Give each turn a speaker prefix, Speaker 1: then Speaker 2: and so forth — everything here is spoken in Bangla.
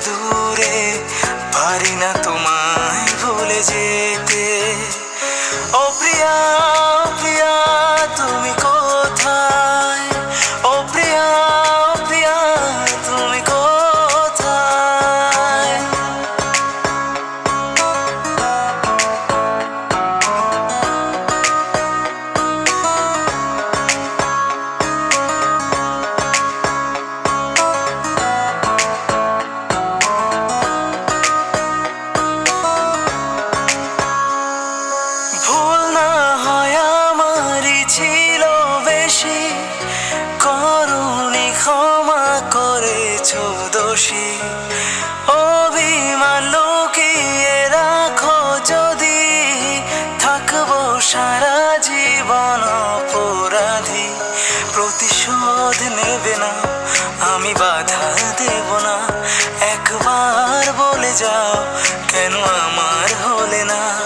Speaker 1: দূরে পারি না তোমায় ভুলে যেতে। অপ্রিয়া ক্ষমা করেছ দোষী। অভিমান লুকিয়ে রাখো যদি। থাকব সারা জীবন অপরাধী। প্রতিশোধ নেবে না, আমি বাধা দেব না। একবার বলে যাও, কেন আমার হলে না?